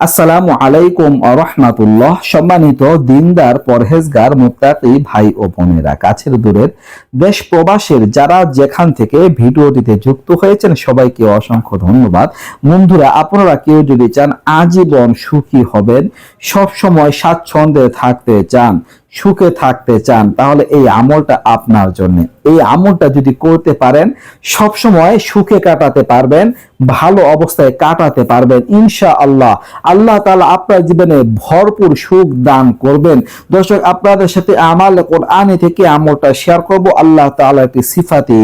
আসসালামু আলাইকুম রহমাতুল্লাহ। সম্মানিত দিনদার, পরহেজগার মুক্তাকি ভাই ও বোনেরা, কাছের দূরের দেশ প্রবাসের যারা যেখান থেকে ভিডিওটিতে যুক্ত হয়েছেন, সবাইকে অসংখ্য ধন্যবাদ। বন্ধুরা, আপনারা কেউ যদি চান আজীবন সুখী হবেন সব সময় স্বাচ্ছন্দ্যে থাকতে চান সুখে থাকতে চান, তাহলে এই আমলটা আপনার জন্য। এই আমলটা যদি করতে পারেন সব সময় সুখে কাটাতে পারবেন, ভালো অবস্থায় কাটাতে পারবেন ইনশা আল্লাহ আল্লাহ তাআলা আপনার জীবনে ভরপুর সুখ দান করবেন। দর্শক, আপনাদের সাথে আমাল কোরআনে থেকে আমলটা শেয়ার করব। আল্লাহ তাআলা একটি সিফাতি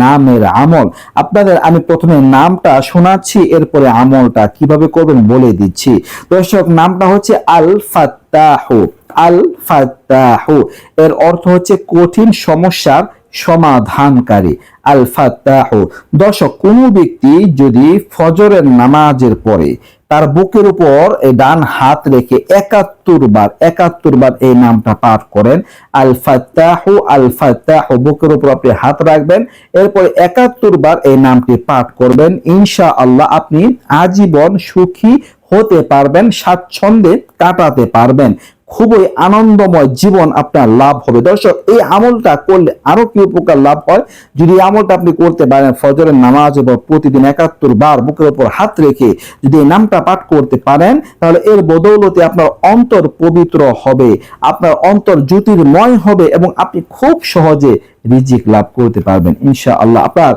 নামের আমল। আপনাদের আমি প্রথমে নামটা শোনাচ্ছি, এরপরে আমলটা কীভাবে করবেন বলে দিচ্ছি। দর্শক, নামটা হচ্ছে আল ফাত্তাহু আল ফাত্তাহু এর অর্থ হচ্ছে কঠিন সমস্যার সমাধানকারী। আল ফাত্তাহু দর্শক, কোন ব্যক্তি যদি ফজরের নামাজের পরে তার বুকের উপর এই ডান হাত রেখে একাত্তর বার একাত্তর বার এই নামটা পাঠ করেন আল ফাত্তাহু আল ফাত্তাহু বুকের উপর আপনি হাত রাখবেন, এরপরে একাত্তর বার এই নামটি পাঠ করবেন ইনশা আল্লাহ আপনি আজীবন সুখী হতে পারবেন, স্বাচ্ছন্দ্যে কাটাতে পারবেন। খুবই আনন্দময় জীবন আপনার লাভ হবে। দর্শক, এই আমলটা করলে আরও কি উপকার লাভ হয়? যদি এই আমলটা আপনি করতে পারেন, ফজরের নামাজ এবং প্রতিদিন একাত্তর বার বুকের উপর হাত রেখে যদি এই নামটা পাঠ করতে পারেন, তাহলে এর বদৌলতে আপনার অন্তর পবিত্র হবে, আপনার অন্তর জ্যোতির্ময় হবে এবং আপনি খুব সহজে রিজিক লাভ করতে পারবেন ইনশা আল্লাহ আপনার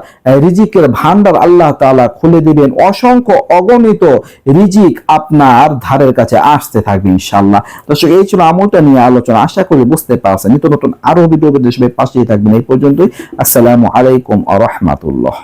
রিজিকের ভান্ডার আল্লাহ তালা খুলে দিবেন। অসংখ্য অগণিত রিজিক আপনার ধারের কাছে আসতে থাকবে, ইনশাআল্লাহ। দর্শক, এই ছিল আমলটা নিয়ে আলোচনা। আশা করি বুঝতে পারছেন। নিত্য নতুন আরও ভিডিও পাশেই থাকবেন। এই পর্যন্তই। আসসালামু আলাইকুম আ রহমাতুল্লাহ।